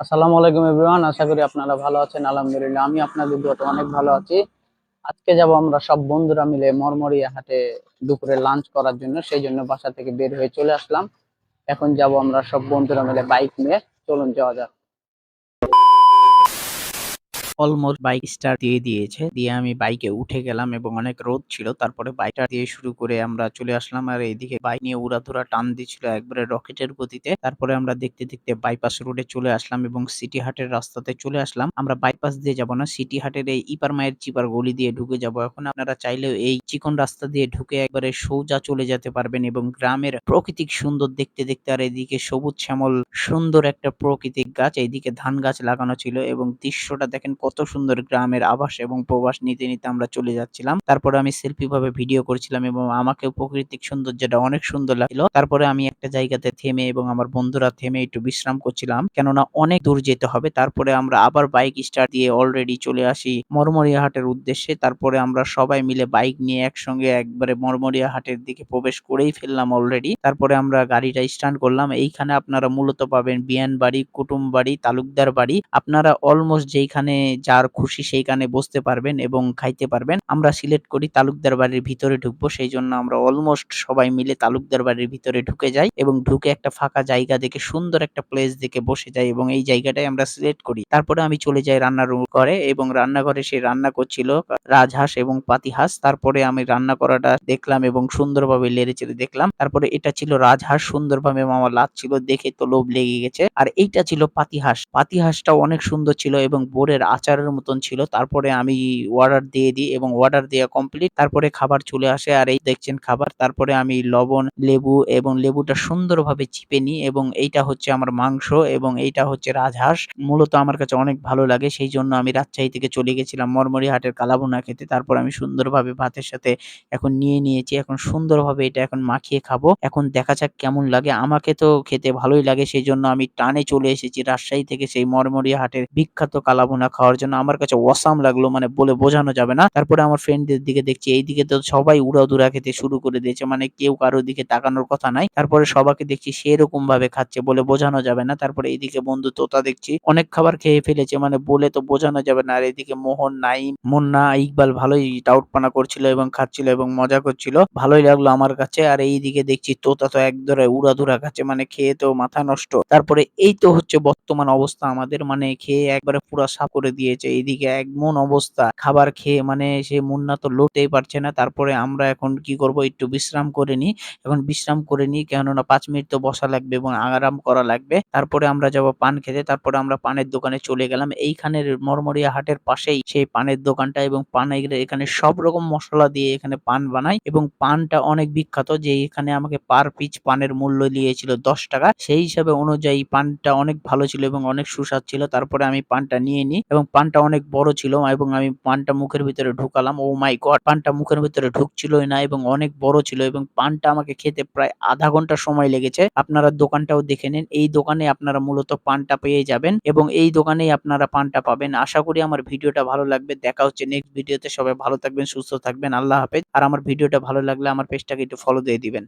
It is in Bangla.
আসসালামু আলাইকুম এভরিওয়ান, আশা করি আপনারা ভালো আছেন, আলহামদুলিল্লাহ, আমি আপনাদের দুটো অনেক ভালো আছি। আজকে যাব আমরা সব বন্ধুরা মিলে মরমরিয়া হাটে দুপুরে লাঞ্চ করার জন্য, সেই জন্য বাসা থেকে বের হয়ে চলে আসলাম। এখন যাব আমরা সব বন্ধুরা মিলে বাইক নিয়ে, চলুন যাওয়া যাক। অলমোস্ট বাইক স্টার্ট দিয়ে দিয়েছে। দিয়ে আমি বাইকে উঠে গেলাম এবং অনেক রোদ ছিল। তারপরে বাইকটা দিয়ে শুরু করে আমরা চলে আসলাম আর এইদিকে বাইক নিয়ে উড়াধুরা টান দিচ্ছিল একবারে রকেটের গতিতে। তারপরে আমরা দেখতে দেখতে বাইপাস রোডে চলে আসলাম এবং সিটি হাটের রাস্তাতে চলে আসলাম। আমরা বাইপাস দিয়ে যাব না সিটি হাটের এই ইপার মায়ের চিপার গলি দিয়ে ঢুকে যাব। এখন আপনারা চাইলেও এই চিকন রাস্তা দিয়ে ঢুকে একবারে সোজা চলে যেতে পারবেন এবং গ্রামের প্রাকৃতিক সুন্দর দেখতে দেখতে আর এদিকে সবুজ শ্যামল সুন্দর একটা প্রকৃতিক গাছ, এইদিকে ধান গাছ লাগানো ছিল এবং দৃশ্যটা দেখেন কত সুন্দর গ্রামের আবাস এবং প্রবাস নিতে নিতে আমরা চলে যাচ্ছিলাম। তারপরে আমি সেলফি ভাবে ভিডিও করছিলাম এবং আমাকেও প্রাকৃতিক সৌন্দর্যটা অনেক সুন্দর লাগছিল। তারপরে আমি একটা জায়গাতে থেমে এবং আমার বন্ধুরা থেমে একটু বিশ্রাম করছিলাম। কেননা অনেক দূর যেতে হবে। তারপরে আমরা আবার বাইক স্টার্ট দিয়ে অলরেডি চলে আসি মরমরিয়া হাটের উদ্দেশ্যে। তারপরে আমরা সবাই মিলে বাইক নিয়ে একসঙ্গে একবারে মরমরিয়া হাটের দিকে প্রবেশ করেই ফেললাম অলরেডি তারপরে আমরা গাড়িটা স্টার্ট করলাম। এইখানে আপনারা মূলত পাবেন বিয়ান বাড়ি কুটুম বাড়ি তালুকদার বাড়ি আপনারা অলমোস্ট যেইখানে যার খুশি সেইখানে বসতে পারবেন এবং খাইতে পারবেন। আমরা সিলেক্ট করি তালুকদার বাড়ির ভিতরে ঢুকবো সেই জন্য আমরা অলমোস্ট সবাই মিলে তালুকদার বাড়ির ভিতরে ঢুকে যাই এবং ঢুকে একটা ফাঁকা জায়গা দেখে, সুন্দর একটা প্লেস দেখে বসে যাই এবং এই জায়গাটাই আমরা সিলেক্ট করি। তারপরে আমি চলে যাই রান্নার করে এবং রান্নাঘরে সে রান্না করছিল রাজহাঁস এবং পাতিহাঁস। তারপরে আমি রান্না করাটা দেখলাম এবং সুন্দরভাবে লেড়ে চেড়ে দেখলাম। তারপরে এটা ছিল রাজহাঁস, সুন্দরভাবে মামা লাচ্ছিল দেখে তো লোভ লেগে গেছে। আর এইটা ছিল পাতিহাঁস। পাতিহাঁসটাও অনেক সুন্দর ছিল এবং বোরের আচারের মতন ছিল। তারপরে আমি অর্ডার দিয়ে দিই এবং অর্ডার দেওয়া কমপ্লিট তারপরে খাবার চলে আসে আর এই দেখছেন খাবার। তারপরে আমি লবণ, লেবু এবং লেবুটা সুন্দরভাবে চিপে নিই এবং এইটা হচ্ছে আমার মাংস এবং এইটা হচ্ছে রাজহাঁস। মূলত আমার কাছে অনেক ভালো লাগে। সেই জন্য আমি রাজশাহী থেকে চলে গেছিলাম মরমরি হাটের কালাবোনা খেতে। তারপর আমি সুন্দরভাবে ভাতের সাথে এখন নিয়ে নিয়েছি। এখন সুন্দরভাবে এটা এখন মাখিয়ে খাব। এখন দেখা যাক কেমন লাগে। আমাকে তো খেতে ভালোই লাগে। সেই জন্য আমি টানে চলে এসেছি রাজশাহী থেকে সেই মরমরিয়া হাটের বিখ্যাত কালাবোনা খাওয়ার জন্য আমার কাছে অসাম লাগল মানে বলে বোঝানো যাবে না। তারপরে আমার ফ্রেন্ডদের দিকে দেখছি এই দিকে তো সবাই উড়াদুরা খেতে শুরু করে দিয়েছে মানে কেউ কারোর দিকে তাকানোর কথা নাই। তারপরে সবাইকে দেখছি সেরকম ভাবে খাচ্ছে বলে বোঝানো যাবে না। তারপরে এইদিকে বন্ধু তোতা দেখছি, অনেক খাবার খেয়ে ফেলেছে মানে বলে তো বোঝানো যাবে না। আর এদিকে মোহন, নাইম, মুন্না, ইকবাল ভালোই টাউটপানা করছিল এবং খাচ্ছিল এবং মজা করছিল। ভালোই লাগল আমার কাছে। আর এইদিকে দেখছি তোতা তো এক একদরে উড়াধুরা খাচ্ছে মানে খেয়ে তো মাথা নষ্ট। তারপরে এই তো হচ্ছে বর্তমান অবস্থা আমাদের মানে খেয়ে একবারে পুরা সাফ করে দিয়েছে এইদিকে এমন অবস্থা। খাবার খেয়ে মানে সে মুন্না তো লড়তেই পারছে না। তারপরে আমরা এখন কি করব? একটু বিশ্রাম করে নিই। এখন বিশ্রাম করে নিই কেননা পাঁচ মিনিট তো বসা লাগবে এবং আরাম করা লাগবে। তারপরে আমরা যাব পান খেতে। তারপরে আমরা পানের দোকানে চলে গেলাম। এইখানের মরমরিয়া হাটের পাশেই সেই পানের দোকানটা এবং পান এখানে সব রকম মশলা দিয়ে এখানে পান বানায় এবং পানটা অনেক বিখ্যাত যে এখানে আমাকে পার পিচ পানের মূল্য দিয়েছিল দশ টাকা। সেই হিসাবে অনুযায়ী পানটা অনেক ভালো ছিল এবং অনেক সুস্বাদ ছিল। তারপরে আমি পানটা নিয়ে নিই এবং পানটা অনেক বড় ছিল এবং আমি পানটা মুখের ভিতরে ঢুকালাম। ও মাই গড পানটা মুখের ভিতরে ঢুকছিলই না এবং অনেক বড় ছিল এবং পানটা আমাকে খেতে প্রায় আধা ঘণ্টা সময় লেগেছে। আপনারা দোকানটাও দেখে নিন। এই দোকানে আপনারা মূলত পানটা পেয়ে যাবেন এবং এই দোকানেই আপনারা পানটা পাবেন। আশা করি আমার ভিডিওটা ভালো লাগবে। দেখা হচ্ছে নেক্সট ভিডিওতে সবাই ভালো থাকবেন, সুস্থ থাকবেন। আল্লাহ হাফেজ। আর আমার ভিডিওটা ভালো লাগলে আমার পেজটাকে একটু ফলো দিয়ে দিবেন।